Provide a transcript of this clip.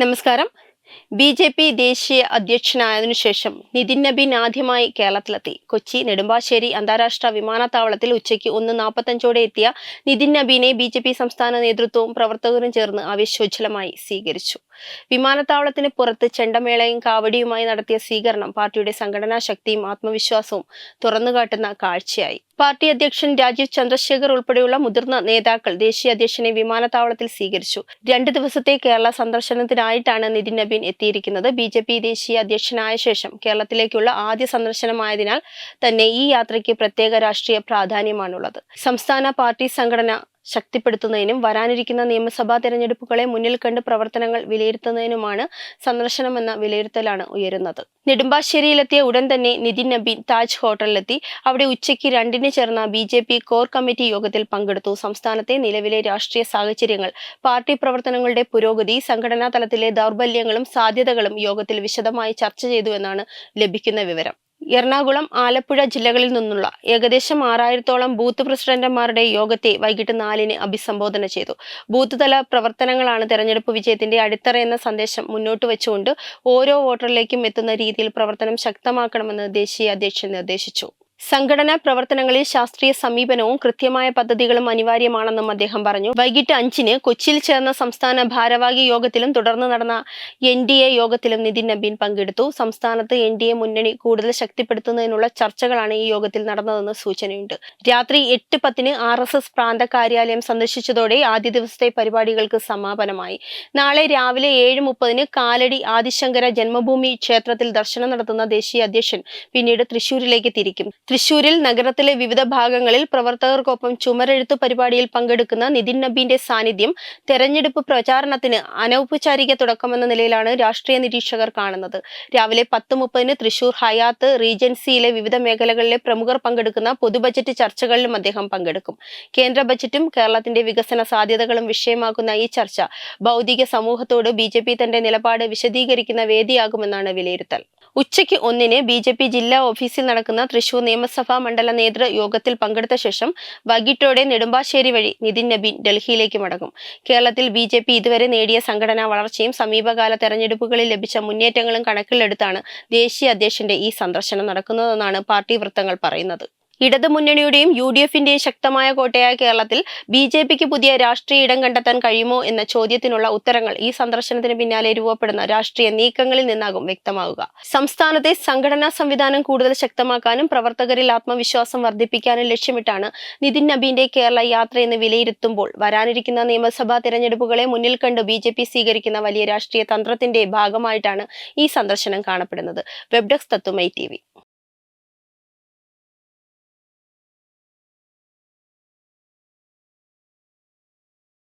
നമസ്കാരം. B J P ദേശീയ അധ്യക്ഷനായതിനു ശേഷം നിതിൻ നബീൻ ആദ്യമായി കേരളത്തിലെത്തി. കൊച്ചി നെടുമ്പാശ്ശേരി അന്താരാഷ്ട്ര വിമാനത്താവളത്തിൽ ഉച്ചയ്ക്ക് ഒന്ന് നാൽപ്പത്തഞ്ചോടെ എത്തിയ നിതിൻ നബീനെ ബി ജെ പി സംസ്ഥാന നേതൃത്വവും പ്രവർത്തകരും ചേർന്ന് ആവേശോജ്ജലമായി സ്വീകരിച്ചു. വിമാനത്താവളത്തിന് പുറത്ത് ചെണ്ടമേളയും കാവടിയുമായി നടത്തിയ സ്വീകരണം പാർട്ടിയുടെ സംഘടനാ ശക്തിയും ആത്മവിശ്വാസവും തുറന്നുകാട്ടുന്ന കാഴ്ചയായി. പാർട്ടി അധ്യക്ഷൻ രാജീവ് ചന്ദ്രശേഖർ ഉൾപ്പെടെയുള്ള മുതിർന്ന നേതാക്കൾ ദേശീയ അധ്യക്ഷനെ വിമാനത്താവളത്തിൽ സ്വീകരിച്ചു. രണ്ട് ദിവസത്തെ കേരള സന്ദർശനത്തിനായിട്ടാണ് നിതിൻ നബീൻ എത്തിയിരിക്കുന്നത്. ബി ജെ പി ദേശീയ അധ്യക്ഷനായ ശേഷം കേരളത്തിലേക്കുള്ള ആദ്യ സന്ദർശനമായതിനാൽ തന്നെ ഈ യാത്രയ്ക്ക് പ്രത്യേക രാഷ്ട്രീയ പ്രാധാന്യമാണുള്ളത്. സംസ്ഥാന പാർട്ടി സംഘടന ശക്തിപ്പെടുത്തുന്നതിനും വരാനിരിക്കുന്ന നിയമസഭാ തെരഞ്ഞെടുപ്പുകളെ മുന്നിൽ കണ്ട് പ്രവർത്തനങ്ങൾ വിലയിരുത്തുന്നതിനുമാണ് സന്ദർശനമെന്ന വിലയിരുത്തലാണ് ഉയരുന്നത്. നെടുമ്പാശ്ശേരിയിലെത്തിയ ഉടൻ തന്നെ നിതിൻ നബീൻ താജ് ഹോട്ടലിലെത്തി. അവിടെ ഉച്ചയ്ക്ക് രണ്ടിന് ചേർന്ന B J P core committee യോഗത്തിൽ പങ്കെടുത്തു. സംസ്ഥാനത്തെ നിലവിലെ രാഷ്ട്രീയ സാഹചര്യങ്ങൾ പാർട്ടി പ്രവർത്തനങ്ങളുടെ പുരോഗതി സംഘടനാ തലത്തിലെ ദൗർബല്യങ്ങളും സാധ്യതകളും യോഗത്തിൽ വിശദമായി ചർച്ച ചെയ്തു എന്നാണ് ലഭിക്കുന്ന വിവരം. എറണാകുളം ആലപ്പുഴ ജില്ലകളിൽ നിന്നുള്ള ഏകദേശം ആറായിരത്തോളം ബൂത്ത് പ്രസിഡന്റുമാരുടെ യോഗത്തെ വൈകിട്ട് നാലിന് അഭിസംബോധന ചെയ്തു. ബൂത്ത് തല പ്രവർത്തനങ്ങളാണ് തെരഞ്ഞെടുപ്പ് വിജയത്തിന്റെ അടിത്തറ എന്ന സന്ദേശം മുന്നോട്ട് വെച്ചുകൊണ്ട് ഓരോ വോട്ടറിലേക്കും എത്തുന്ന രീതിയിൽ പ്രവർത്തനം ശക്തമാക്കണമെന്ന് ദേശീയ അധ്യക്ഷൻ നിർദ്ദേശിച്ചു. സംഘടനാ പ്രവർത്തനങ്ങളിൽ ശാസ്ത്രീയ സമീപനവും കൃത്യമായ പദ്ധതികളും അനിവാര്യമാണെന്നും അദ്ദേഹം പറഞ്ഞു. വൈകിട്ട് അഞ്ചിന് കൊച്ചിയിൽ ചേർന്ന സംസ്ഥാന ഭാരവാഹി യോഗത്തിലും തുടർന്ന് നടന്ന എൻ ഡി എ യോഗത്തിലും നിതിൻ നബീൻ പങ്കെടുത്തു. സംസ്ഥാനത്ത് എൻ ഡി എ മുന്നണി കൂടുതൽ ശക്തിപ്പെടുത്തുന്നതിനുള്ള ചർച്ചകളാണ് ഈ യോഗത്തിൽ നടന്നതെന്ന് സൂചനയുണ്ട്. രാത്രി എട്ട് പത്തിന് ആർ എസ് എസ് പ്രാന്ത കാര്യാലയം സന്ദർശിച്ചതോടെ ആദ്യ ദിവസത്തെ പരിപാടികൾക്ക് സമാപനമായി. നാളെ രാവിലെ ഏഴ് മുപ്പതിന് കാലടി ആദിശങ്കര ജന്മഭൂമി ക്ഷേത്രത്തിൽ ദർശനം നടത്തുന്ന ദേശീയ അധ്യക്ഷൻ പിന്നീട് തൃശൂരിലേക്ക് തിരിക്കും. തൃശൂരിൽ നഗരത്തിലെ വിവിധ ഭാഗങ്ങളിൽ പ്രവർത്തകർക്കൊപ്പം ചുമരെഴുത്ത് പരിപാടിയിൽ പങ്കെടുക്കുന്ന നിതിൻ നബീന്റെ സാന്നിധ്യം തെരഞ്ഞെടുപ്പ് പ്രചാരണത്തിന് അനൗപചാരിക തുടക്കമെന്ന നിലയിലാണ് രാഷ്ട്രീയ നിരീക്ഷകർ കാണുന്നത്. രാവിലെ പത്ത് മുപ്പതിന് തൃശൂർ ഹയാത്ത് റീജൻസിയിലെ വിവിധ മേഖലകളിലെ പ്രമുഖർ പങ്കെടുക്കുന്ന പൊതുബജറ്റ് ചർച്ചകളിലും അദ്ദേഹം പങ്കെടുക്കും. കേന്ദ്ര ബജറ്റും കേരളത്തിന്റെ വികസന സാധ്യതകളും വിഷയമാക്കുന്ന ഈ ചർച്ച ഭൗതിക സമൂഹത്തോട് ബി തന്റെ നിലപാട് വിശദീകരിക്കുന്ന വേദിയാകുമെന്നാണ് വിലയിരുത്തൽ. ഉച്ചയ്ക്ക് ഒന്നിന് ബി ജെ പി ജില്ലാ ഓഫീസിൽ നടക്കുന്ന തൃശൂർ നിയമസഭാ മണ്ഡല നേതൃ യോഗത്തിൽ പങ്കെടുത്ത ശേഷം വൈകിട്ടോടെ നെടുമ്പാശ്ശേരി വഴി നിതിൻ നബീൻ ഡൽഹിയിലേക്ക് മടങ്ങും. കേരളത്തിൽ ബി ജെ പി ഇതുവരെ നേടിയ സംഘടനാ വളർച്ചയും സമീപകാല തെരഞ്ഞെടുപ്പുകളിൽ ലഭിച്ച മുന്നേറ്റങ്ങളും കണക്കിലെടുത്താണ് ദേശീയ അധ്യക്ഷന്റെ ഈ സന്ദർശനം നടക്കുന്നതെന്നാണ് പാർട്ടി വൃത്തങ്ങൾ പറയുന്നത്. ഇടതു മുന്നണിയുടെയും യു ഡി എഫിന്റെയും ശക്തമായ കോട്ടയായ കേരളത്തിൽ ബി ജെ പിക്ക് പുതിയ രാഷ്ട്രീയ ഇടം കണ്ടെത്താൻ കഴിയുമോ എന്ന ചോദ്യത്തിനുള്ള ഉത്തരങ്ങൾ ഈ സന്ദർശനത്തിന് പിന്നാലെ രൂപപ്പെടുന്ന രാഷ്ട്രീയ നീക്കങ്ങളിൽ നിന്നാകും വ്യക്തമാവുക. സംസ്ഥാനത്തെ സംഘടനാ സംവിധാനം കൂടുതൽ ശക്തമാക്കാനും പ്രവർത്തകരിൽ ആത്മവിശ്വാസം വർദ്ധിപ്പിക്കാനും ലക്ഷ്യമിട്ടാണ് നിതിൻ നബീന്റെ കേരള യാത്രയെന്ന് വിലയിരുത്തുമ്പോൾ വരാനിരിക്കുന്ന നിയമസഭാ തെരഞ്ഞെടുപ്പുകളെ മുന്നിൽ കണ്ട് ബി ജെ പി സ്വീകരിക്കുന്ന വലിയ രാഷ്ട്രീയ തന്ത്രത്തിന്റെ ഭാഗമായിട്ടാണ് ഈ സന്ദർശനം കാണപ്പെടുന്നത്. വെബ് തത്വമൈ ടി